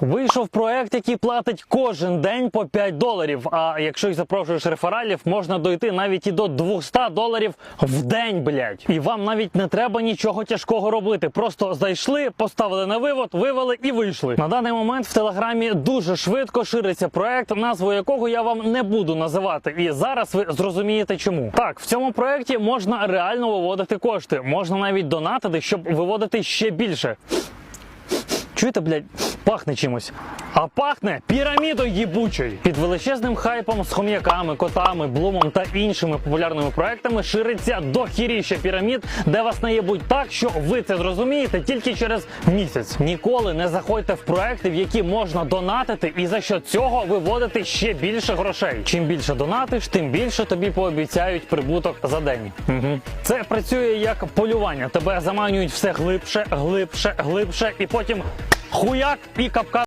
Вийшов проект, який платить кожен день по 5 доларів. А якщо й запрошуєш рефералів, можна дойти навіть і до 200 доларів в день, блядь. І вам навіть не треба нічого тяжкого робити. Просто зайшли, поставили на вивод, вивели і вийшли. На даний момент в телеграмі дуже швидко шириться проект, назву якого я вам не буду називати. І зараз ви зрозумієте чому. Так, в цьому проекті можна реально виводити кошти, можна навіть донатити, щоб виводити ще більше. Чуєте, блядь, пахне чимось. А пахне пірамідою їбучою. Під величезним хайпом з хом'яками, котами, блумом та іншими популярними проектами шириться дохіріще пірамід, де вас наєбуть так, що ви це зрозумієте тільки через місяць. Ніколи не заходьте в проекти, в які можна донатити, і за що цього виводити ще більше грошей. Чим більше донатиш, тим більше тобі пообіцяють прибуток за день. Угу. Це працює як полювання. Тебе заманюють все глибше, глибше, глибше, і потім хуяк і капкан.